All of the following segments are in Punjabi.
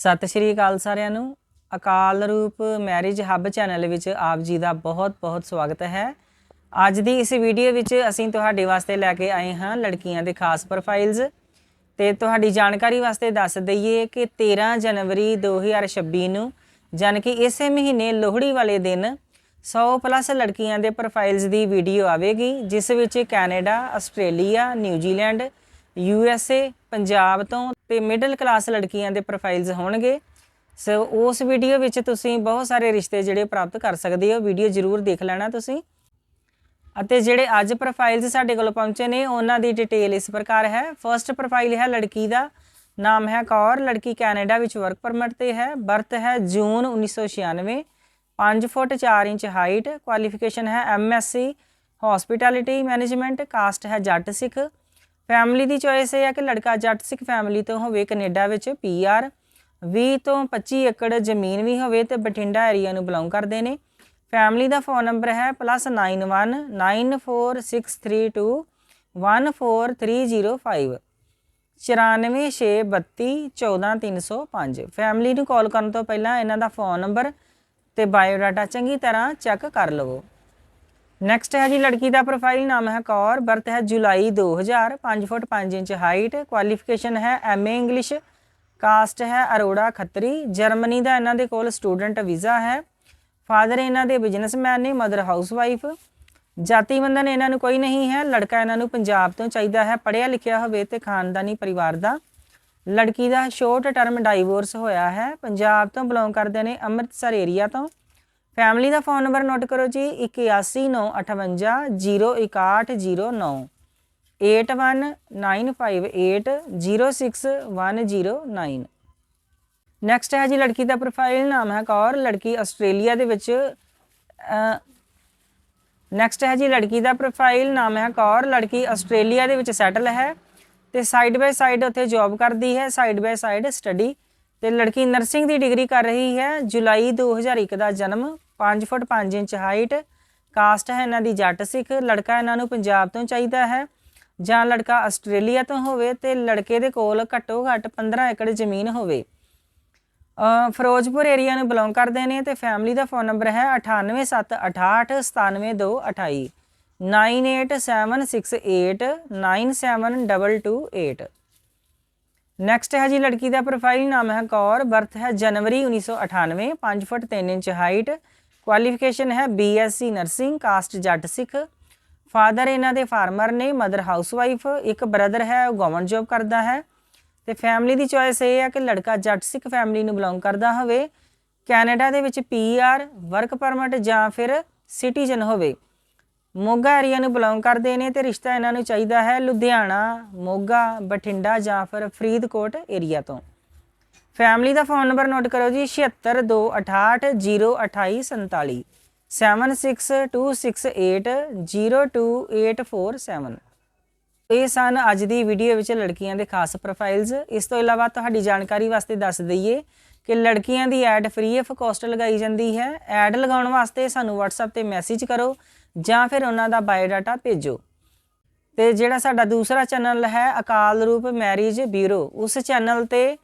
ਸਤਿ ਸ਼੍ਰੀ ਅਕਾਲ ਸਾਰਿਆਂ ਨੂੰ। ਅਕਾਲ ਰੂਪ ਮੈਰਿਜ ਹੱਬ ਚੈਨਲ ਵਿੱਚ ਆਪ ਜੀ ਦਾ ਬਹੁਤ-ਬਹੁਤ ਸਵਾਗਤ ਹੈ। ਅੱਜ ਦੀ ਇਸ ਵੀਡੀਓ ਵਿੱਚ ਅਸੀਂ ਤੁਹਾਡੇ ਵਾਸਤੇ ਲੈ ਕੇ ਆਏ ਹਾਂ ਲੜਕੀਆਂ ਦੇ ਖਾਸ ਪ੍ਰੋਫਾਈਲਸ ਤੇ ਤੁਹਾਡੀ ਜਾਣਕਾਰੀ ਵਾਸਤੇ ਦੱਸ ਦਈਏ ਕਿ 13 ਜਨਵਰੀ 2026 ਨੂੰ ਜਾਣੀ ਕਿ ਇਸੇ ਮਹੀਨੇ ਲੋਹੜੀ ਵਾਲੇ ਦਿਨ 100 ਪਲੱਸ ਲੜਕੀਆਂ ਦੇ ਪ੍ਰੋਫਾਈਲਸ ਦੀ ਵੀਡੀਓ ਆਵੇਗੀ ਜਿਸ ਵਿੱਚ Canada, Australia, New Zealand, U S A Punjab ਤੋਂ ਤੇ ਮਿਡਲ ਕਲਾਸ ਲੜਕੀਆਂ ਦੇ ਪ੍ਰੋਫਾਈਲਸ ਹੋਣਗੇ। ਸੋ ਉਸ ਵੀਡੀਓ ਵਿੱਚ ਤੁਸੀਂ ਬਹੁਤ ਸਾਰੇ ਰਿਸ਼ਤੇ ਜਿਹੜੇ ਪ੍ਰਾਪਤ ਕਰ ਸਕਦੇ ਹੋ। ਵੀਡੀਓ ਜ਼ਰੂਰ ਦੇਖ ਲੈਣਾ ਤੁਸੀਂ। ਅਤੇ ਜਿਹੜੇ ਅੱਜ ਪ੍ਰੋਫਾਈਲਸ ਸਾਡੇ ਕੋਲ ਪਹੁੰਚੇ ਨੇ, ਉਹਨਾਂ ਦੀ ਡਿਟੇਲ ਇਸ ਪ੍ਰਕਾਰ ਹੈ। ਫਰਸਟ ਪ੍ਰੋਫਾਈਲ ਹੈ ਲੜਕੀ ਦਾ। ਨਾਮ ਹੈ ਕੌਰ। ਲੜਕੀ ਕੈਨੇਡਾ ਵਿੱਚ ਵਰਕ ਪਰਮਿਟ ਤੇ ਹੈ। ਬਰਥ ਹੈ June 1996 5 foot 4 inch height qualification ਹੈ ਐਮਐਸਸੀ ਹਸਪਿਟੈਲਿਟੀ ਮੈਨੇਜਮੈਂਟ ਕਾਸਟ ਹੈ ਜੱਟ ਸਿੱਖ। ਫੈਮਿਲੀ ਦੀ ਚੋਇਸ ਇਹ ਹੈ ਕਿ ਲੜਕਾ ਜੱਟ ਸਿੱਖ ਫੈਮਿਲੀ ਤੋਂ ਹੋਵੇ ਕੈਨੇਡਾ ਵਿੱਚ ਪੀਆਰ 20 ਤੋਂ 25 ਏਕੜ ਜ਼ਮੀਨ ਵੀ ਹੋਵੇ ਤੇ ਬਠਿੰਡਾ ਏਰੀਆ ਨੂੰ ਬਿਲੋਂਗ ਕਰਦੇ ਨੇ। ਫੈਮਿਲੀ ਦਾ ਫੋਨ ਨੰਬਰ ਹੈ +919462143005 9462314305 ਫੈਮਿਲੀ ਨੂੰ ਕਾਲ ਕਰਨ ਤੋਂ ਪਹਿਲਾਂ ਇਹਨਾਂ ਦਾ ਫੋਨ ਨੰਬਰ ਤੇ ਬਾਇਓਡਾਟਾ ਚੰਗੀ ਤਰ੍ਹਾਂ ਚੈੱਕ ਕਰ ਲਵੋ। ਨੈਕਸਟ ਹੈ ਜੀ, ਲੜਕੀ ਦਾ ਪ੍ਰੋਫਾਈਲ ਨਾਮ ਹੈ ਕੌਰ ਬਰਥ ਹੈ July 2000 5 foot 5 inch height qualification ਹੈ ਐਮਏ ਇੰਗਲਿਸ਼ ਕਾਸਟ ਹੈ ਅਰੋੜਾ ਖੱਤਰੀ, ਜਰਮਨੀ ਦਾ ਇਹਨਾਂ ਦੇ ਕੋਲ ਸਟੂਡੈਂਟ ਵੀਜ਼ਾ ਹੈ। ਫਾਦਰ ਇਹਨਾਂ ਦੇ ਬਿਜ਼ਨਸਮੈਨ ਨੇ ਮਦਰ ਹਾਊਸਵਾਈਫ ਜਾਤੀ ਬੰਧਨ ਇਹਨਾਂ ਨੂੰ ਕੋਈ ਨਹੀਂ ਹੈ, ਲੜਕਾ ਇਹਨਾਂ ਨੂੰ ਪੰਜਾਬ ਤੋਂ ਚਾਹੀਦਾ ਹੈ, ਪੜ੍ਹਿਆ ਲਿਖਿਆ ਹੋਵੇ ਤੇ ਖਾਨਦਾਨੀ ਪਰਿਵਾਰ ਦਾ। ਲੜਕੀ ਦਾ ਸ਼ੋਰਟ ਟਰਮ ਡਾਈਵੋਰਸ ਹੋਇਆ ਹੈ, ਪੰਜਾਬ ਤੋਂ ਬਿਲੋਂਗ ਕਰਦੇ ਨੇ ਅੰਮ੍ਰਿਤਸਰ ਏਰੀਆ ਤੋਂ। ਫੈਮਿਲੀ ਦਾ ਫੋਨ ਨੰਬਰ ਨੋਟ ਕਰੋ ਜੀ 8195506109 8195806109 ਨੈਕਸਟ ਹੈ ਜੀ, ਲੜਕੀ ਦਾ ਪ੍ਰੋਫਾਈਲ ਨਾਮ ਹੈ ਕੌਰ, ਲੜਕੀ ਆਸਟ੍ਰੇਲੀਆ ਦੇ ਵਿੱਚ ਨੈਕਸਟ ਹੈ ਜੀ, ਲੜਕੀ ਦਾ ਪ੍ਰੋਫਾਈਲ ਨਾਮ ਹੈ ਕੌਰ, ਲੜਕੀ ਆਸਟ੍ਰੇਲੀਆ ਦੇ ਵਿੱਚ ਸੈਟਲ ਹੈ ਤੇ ਸਾਈਡ ਬਾਈ ਸਾਈਡ ਉੱਥੇ ਜੌਬ ਕਰਦੀ ਹੈ ਸਾਈਡ ਬਾਈ ਸਾਈਡ ਸਟੱਡੀ ਤੇ ਲੜਕੀ ਨਰਸਿੰਗ ਦੀ ਡਿਗਰੀ ਕਰ ਰਹੀ ਹੈ, ਜੁਲਾਈ 2001 ਦਾ ਜਨਮ 5 ਫੁੱਟ 5 ਇੰਚ ਹਾਈਟ, ਕਾਸਟ ਹੈ ਇਹਨਾਂ ਦੀ ਜੱਟ ਸਿੱਖ, ਲੜਕਾ ਇਹਨਾਂ ਨੂੰ ਪੰਜਾਬ ਤੋਂ ਚਾਹੀਦਾ ਹੈ, ਜਾਂ ਲੜਕਾ ਆਸਟ੍ਰੇਲੀਆ ਤੋਂ ਹੋਵੇ ਤੇ ਲੜਕੇ ਦੇ ਕੋਲ ਘੱਟੋ ਘੱਟ 15 ਏਕੜ ਜ਼ਮੀਨ ਹੋਵੇ। ਫਿਰੋਜ਼ਪੁਰ ਏਰੀਆ ਨੂੰ ਬਿਲੋਂਗ ਕਰਦੇ ਨੇ ਤੇ ਫੈਮਿਲੀ ਦਾ ਫੋਨ ਨੰਬਰ ਹੈ 9878697228 9876897228 ਨੈਕਸਟ ਹੈ ਜੀ ਲੜਕੀ ਦਾ ਪ੍ਰੋਫਾਈਲ ਨਾਮ ਹੈ ਕੌਰ ਬਰਥ ਹੈ ਜਨਵਰੀ 1998 5 ਫੁੱਟ 3 ਇੰਚ ਹਾਈਟ ਕੁਆਲੀਫਿਕੇਸ਼ਨ ਹੈ BSc nursing caste Jat Sikh. Father ਇਹਨਾਂ ਦੇ ਫਾਰਮਰ ਨੇ ਮਦਰ ਹਾਊਸਵਾਈਫ ਇੱਕ ਬ੍ਰਦਰ ਹੈ, ਉਹ ਗਵਰਨਮੈਂਟ ਜੌਬ ਕਰਦਾ ਹੈ। ਤੇ ਫੈਮਿਲੀ ਦੀ ਚੋਇਸ ਇਹ ਹੈ ਕਿ ਲੜਕਾ ਜੱਟ ਸਿੱਖ ਫੈਮਿਲੀ ਨੂੰ ਬਿਲੋਂਗ ਕਰਦਾ ਹੋਵੇ, ਕੈਨੇਡਾ ਦੇ ਵਿੱਚ ਪੀਆਰ ਵਰਕ ਪਰਮਿਟ ਜਾਂ ਫਿਰ ਸਿਟੀਜ਼ਨ ਹੋਵੇ। ਮੋਗਾ ਏਰੀਆ ਨੂੰ ਬਿਲੋਂਗ ਕਰਦੇ ਨੇ ਤੇ ਰਿਸ਼ਤਾ ਇਹਨਾਂ ਨੂੰ ਚਾਹੀਦਾ ਹੈ ਲੁਧਿਆਣਾ, ਮੋਗਾ, ਬਠਿੰਡਾ ਜਾਂ ਫਿਰ ਫਰੀਦਕੋਟ ਏਰੀਆ ਤੋਂ। ਫੈਮਿਲੀ ਦਾ ਫੋਨ ਨੰਬਰ ਨੋਟ ਕਰੋ ਜੀ 7628802847 7626802847 ਇਹ ਸਨ ਅੱਜ ਦੀ ਵੀਡੀਓ ਵਿੱਚ ਲੜਕੀਆਂ ਦੇ ਖਾਸ ਪ੍ਰੋਫਾਈਲਸ ਇਸ ਤੋਂ ਇਲਾਵਾ ਤੁਹਾਡੀ ਜਾਣਕਾਰੀ ਵਾਸਤੇ ਦੱਸ ਦਈਏ ਕਿ ਲੜਕੀਆਂ ਦੀ ਐਡ ਫ੍ਰੀ ਆਫ ਕਾਸਟ ਲਗਾਈ ਜਾਂਦੀ ਹੈ। ਐਡ ਲਗਾਉਣ ਵਾਸਤੇ ਸਾਨੂੰ WhatsApp ਤੇ ਮੈਸੇਜ ਕਰੋ ਜਾਂ ਫਿਰ ਉਹਨਾਂ ਦਾ ਬਾਇਓਡਾਟਾ ਭੇਜੋ। ਤੇ ਜਿਹੜਾ ਸਾਡਾ ਦੂਸਰਾ ਚੈਨਲ ਹੈ ਅਕਾਲ ਰੂਪ ਮੈਰਿਜ ਬਿਊਰੋ ਉਸ ਚੈਨਲ ਤੇ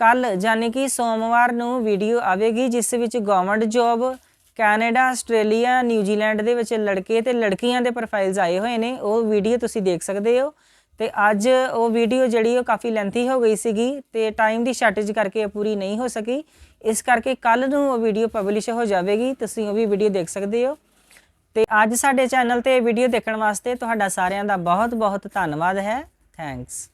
ਕੱਲ ਯਾਨੀ ਕਿ ਸੋਮਵਾਰ ਨੂੰ ਵੀਡੀਓ ਆਵੇਗੀ, ਜਿਸ ਵਿੱਚ government job, Canada, Australia, New Zealand ਦੇ ਵਿੱਚ ਲੜਕੇ ਤੇ ਲੜਕੀਆਂ ਦੇ ਪ੍ਰੋਫਾਈਲਸ ਆਏ ਹੋਏ ਨੇ। ਉਹ ਵੀਡੀਓ ਤੁਸੀਂ ਦੇਖ ਸਕਦੇ ਹੋ। ਤੇ ਅੱਜ ਉਹ ਵੀਡੀਓ ਜਿਹੜੀ ਉਹ ਕਾਫੀ ਲੈਂਥੀ ਹੋ ਗਈ ਸੀਗੀ ਤੇ ਟਾਈਮ ਦੀ ਸ਼ਾਰਟੇਜ ਕਰਕੇ ਇਹ ਪੂਰੀ ਨਹੀਂ ਹੋ ਸਕੀ। ਇਸ ਕਰਕੇ ਕੱਲ ਨੂੰ ਉਹ ਵੀਡੀਓ ਪਬਲਿਸ਼ ਹੋ ਜਾਵੇਗੀ। ਤੁਸੀਂ ਉਹ ਵੀ ਵੀਡੀਓ ਦੇਖ ਸਕਦੇ ਹੋ। ਤੇ ਅੱਜ ਸਾਡੇ ਚੈਨਲ ਤੇ ਵੀਡੀਓ ਦੇਖਣ ਵਾਸਤੇ ਤੁਹਾਡਾ ਸਾਰਿਆਂ ਦਾ ਬਹੁਤ ਬਹੁਤ ਧੰਨਵਾਦ ਹੈ। ਥੈਂਕਸ